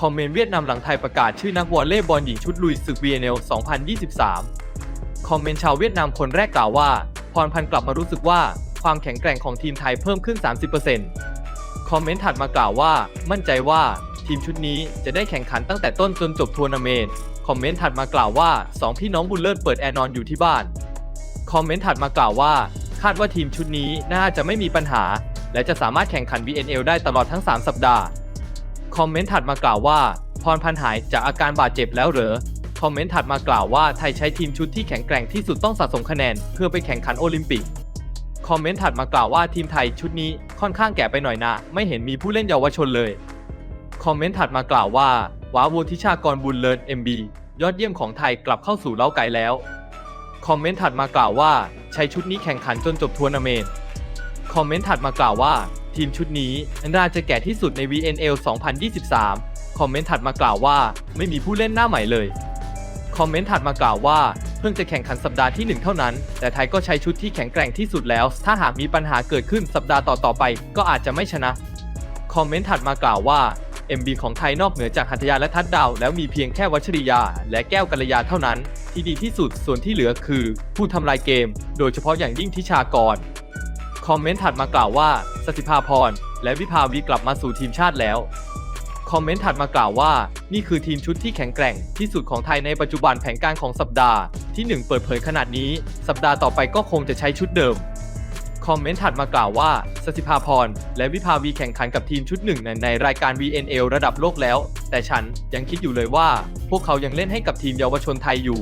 คอมเมนต์เวียดนามหลังไทยประกาศชื่อนักวอลเลย์บอลหญิงชุดลุยศึก VNL 2023 คอมเมนต์ชาวเวียดนามคนแรกกล่าวว่า พรพันธ์กลับมารู้สึกว่าความแข็งแกร่งของทีมไทยเพิ่มขึ้น 30%คอมเมนต์ถัดมากล่าวว่า มั่นใจว่าทีมชุดนี้จะได้แข่งขันตั้งแต่ต้นจนจบทัวร์นาเมนต์ คอมเมนต์ถัดมากล่าวว่าสองพี่น้องบุญเลิศเปิดแอร์นอนอยู่ที่บ้าน คอมเมนต์ถัดมากล่าวว่า คาดว่าทีมชุดนี้น่าจะไม่มีปัญหา และจะสามารถแข่งขัน VNL ได้ตลอดทั้ง 3 สัปดาห์ คอมเมนต์ถัดมากล่าวว่า พรพันหายจากอาการบาดเจ็บแล้วเหรอ คอมเมนต์ถัดมากล่าวว่าไทยใช้ทีมชุดที่แข็งแกร่งที่สุดต้องสะสมคะแนน เพื่อไปแข่งขันโอลิมปิก คอมเมนต์ถัดมากล่าวว่าทีมไทยชุดนี้ค่อนข้างแก่ไปหน่อยนะ ไม่เห็นมีผู้เล่นเยาวชนเลย คอมเมนต์ถัดมากล่าวว่าว้าวุฒิชากรบุญเลิศ MB ยอดเยี่ยมของไทยกลับเข้าสู่เล้าไก่แล้ว คอมเมนต์ถัดมากล่าวว่าใช้ชุดนี้แข่งขันจนจบทัวร์นาเมนต์ คอมเมนต์ถัดมากล่าวว่า ทีมชุดนี้น่าจะแก่ที่สุดใน VNL 2023 คอมเมนต์ถัดมากล่าวว่า ไม่มีผู้เล่นหน้าใหม่เลย คอมเมนต์ถัดมากล่าวว่า เพิ่งจะแข่งขันสัปดาห์ที่ 1 เท่านั้น แต่ไทยก็ใช้ชุดที่แข็งแกร่งที่สุดแล้ว ถ้าหากมีปัญหาเกิดขึ้นสัปดาห์ต่อๆไป ก็อาจจะไม่ชนะ คอมเมนต์ถัดมากล่าวว่า MB ของไทยนอกเหนือจากหัตถยาและทัดดาว แล้วมีเพียงแค่วัชริยา และแก้วกัลยาเท่านั้น ที่ดีที่สุดส่วนที่เหลือคือ ผู้ทำลายเกม โดยเฉพาะอย่างยิ่งทิชากร คอมเมนต์ถัดมากล่าวว่า สติภาพร และวิภาวีกลับมาสู่ทีมชาติแล้ว คอมเมนต์ถัดมากล่าวว่า นี่คือทีมชุดที่แข็งแกร่งที่สุดของไทยในปัจจุบันแผนการของสัปดาห์ที่ 1 เปิดเผยขนาดนี้ สัปดาห์ต่อไปก็คงจะใช้ชุดเดิม คอมเมนต์ถัดมากล่าวว่า สติภาพร และวิภาวีแข่งขันกับทีมชุดหนึ่งในในรายการ VNL ระดับโลกแล้ว แต่ฉันยังคิดอยู่เลยว่า พวกเขายังเล่นให้กับทีมเยาวชนไทยอยู่